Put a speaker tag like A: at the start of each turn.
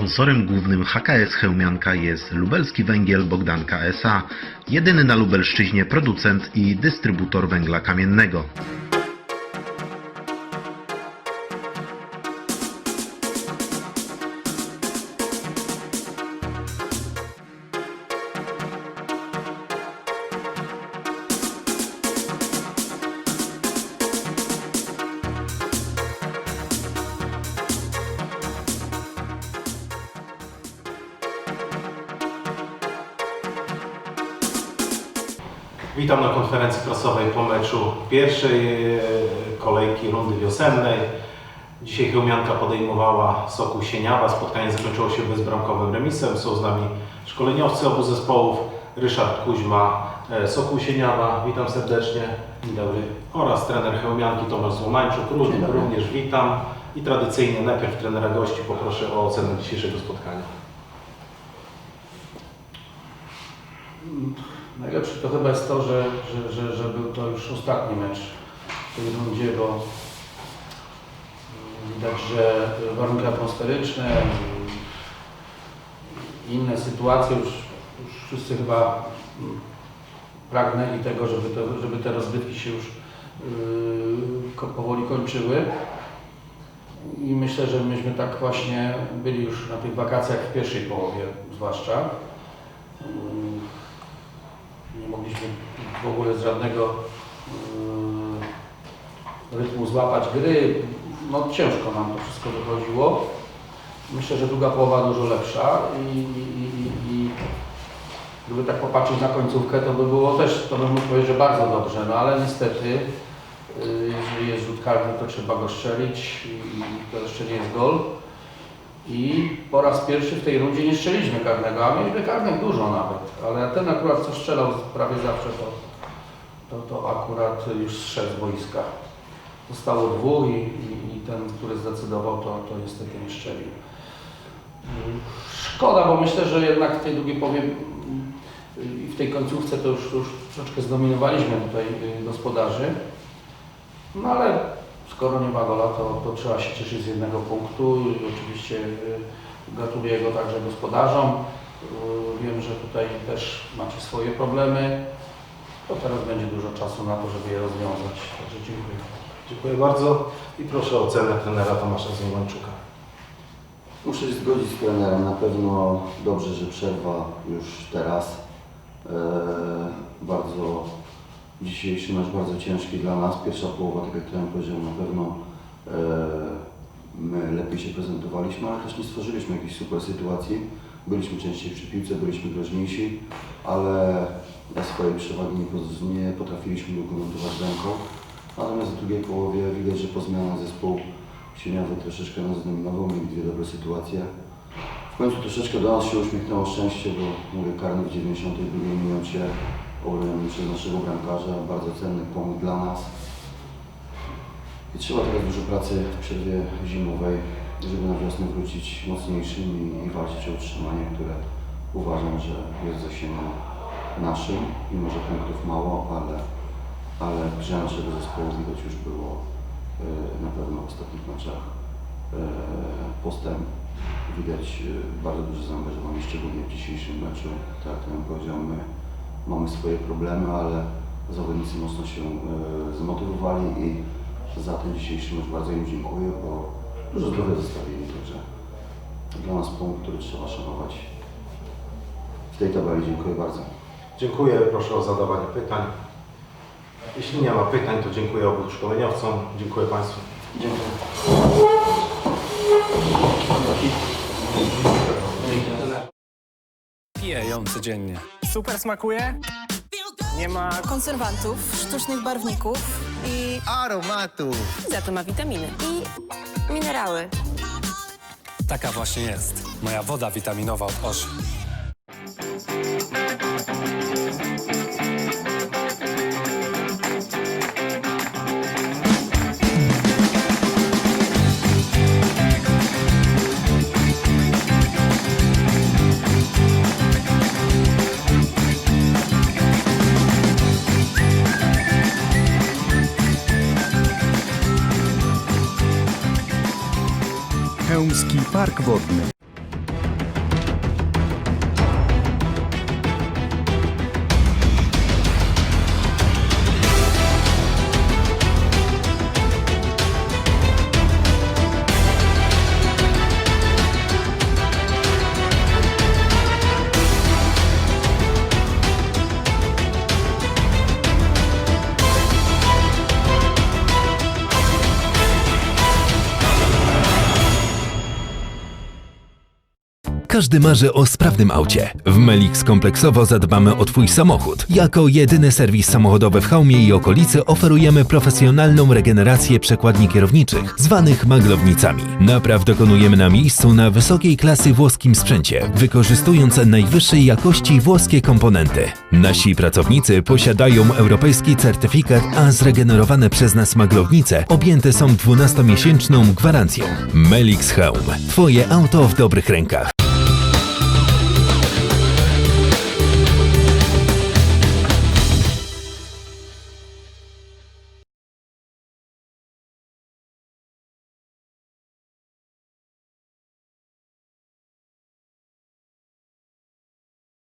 A: Sponsorem głównym HKS Chełmianka jest lubelski węgiel Bogdanka S.A., jedyny na Lubelszczyźnie producent i dystrybutor węgla kamiennego.
B: Witam na konferencji prasowej po meczu pierwszej e, kolejki rundy wiosennej. Dzisiaj Chełmianka podejmowała Sokół Sieniawa. Spotkanie zakończyło się bezbramkowym remisem. Są z nami szkoleniowcy obu zespołów. Ryszard Kuźma, e, Sokół Sieniawa. Witam serdecznie. Dzień dobry. Oraz trener Chełmianki Tomasz Złomańczuk. Również, również witam. I tradycyjnie najpierw trenera gości poproszę o ocenę dzisiejszego spotkania.
C: Najlepsze to chyba jest to, że, że, że, że był to już ostatni mecz w tej rundzie, bo mm, widać, że warunki atmosferyczne, inne sytuacje już, już wszyscy chyba mm, pragnęli tego, żeby, to, żeby te rozgrywki się już yy, powoli kończyły. I myślę, że myśmy tak właśnie byli już na tych wakacjach w pierwszej połowie zwłaszcza. Yy, w ogóle z żadnego yy, rytmu złapać gry. No ciężko nam to wszystko wychodziło. Myślę, że druga połowa dużo lepsza i, i, i, i gdyby tak popatrzeć na końcówkę, to by było też, to bym mógł powiedzieć, że bardzo dobrze, no ale niestety yy, jeżeli jest rzut karny, to trzeba go strzelić i, to jeszcze nie jest gol. I po raz pierwszy w tej rundzie nie strzeliśmy karnego, a mieliśmy karnych dużo nawet, ale ten akurat co strzelał prawie zawsze to, to, to akurat już zszedł z boiska. Zostało dwóch i, i, i ten, który zdecydował, to, to niestety nie strzelił. Szkoda, bo myślę, że jednak w tej drugiej połowie i w tej końcówce to już, już troszeczkę zdominowaliśmy tutaj y, gospodarzy. No ale skoro nie ma gola, to, to trzeba się cieszyć z jednego punktu. I oczywiście y, gratuluję go także gospodarzom. Y, Wiem, że tutaj też macie swoje problemy. To teraz będzie dużo czasu na to, żeby je rozwiązać. Także dziękuję.
B: Dziękuję bardzo i proszę o ocenę trenera Tomasza Złomańczuka.
D: Muszę się zgodzić z trenerem. Na pewno dobrze, że przerwa już teraz. Eee, bardzo dzisiejszy mecz bardzo ciężki dla nas. Pierwsza połowa, tak jak trener powiedział, na pewno eee, my lepiej się prezentowaliśmy, ale też nie stworzyliśmy jakiejś super sytuacji. Byliśmy częściej przy piłce, byliśmy groźniejsi, ale dla swojej przewagi nie, potrafiliśmy dokumentować ręką. Natomiast w drugiej połowie widać, że po zmianach zespół Sieniawy troszeczkę nas zdominował, mieli dwie dobre sytuacje. W końcu troszeczkę do nas się uśmiechnęło szczęście, bo mówię, karny w 92 minucie obroniony przez naszego bramkarza, bardzo cenny punkt dla nas. I trzeba teraz dużo pracy w przerwie zimowej, żeby na wiosnę wrócić mocniejszym i, walczyć o utrzymanie, które uważam, że jest zasięgiem naszym, mimo że punktów mało, ale, ale grze naszego zespołu widać już było e, na pewno w ostatnich meczach e, postęp. Widać e, bardzo duże zaangażowanie, szczególnie w dzisiejszym meczu. Tak jak mamy swoje problemy, ale zawodnicy mocno się e, zmotywowali i za ten dzisiejszy mecz bardzo im dziękuję, bo dużo zdrowia zostawili, także dla nas punkt, który trzeba szanować w tej tabeli. Dziękuję bardzo.
B: Dziękuję, proszę o zadawanie pytań. Jeśli nie ma pytań, to dziękuję obu szkoleniowcom. Dziękuję Państwu.
D: Dziękuję.
E: Piję ją codziennie.
F: Super smakuje. Nie ma
G: konserwantów, sztucznych barwników i
H: aromatu.
G: za to ma witaminy i minerały.
E: Taka właśnie jest. Moja woda witaminowa od Oszy.
H: Chełmski Park Wodny. Każdy marzy o sprawnym aucie. W Melix kompleksowo zadbamy o Twój samochód. Jako jedyny serwis samochodowy w Chełmie i okolicy oferujemy profesjonalną regenerację przekładni kierowniczych, zwanych maglownicami. Napraw dokonujemy na miejscu na wysokiej klasy włoskim sprzęcie, wykorzystując najwyższej jakości włoskie komponenty. Nasi pracownicy posiadają europejski certyfikat, a zregenerowane przez nas maglownice objęte są 12-miesięczną gwarancją. Melix Home. Twoje auto w dobrych rękach.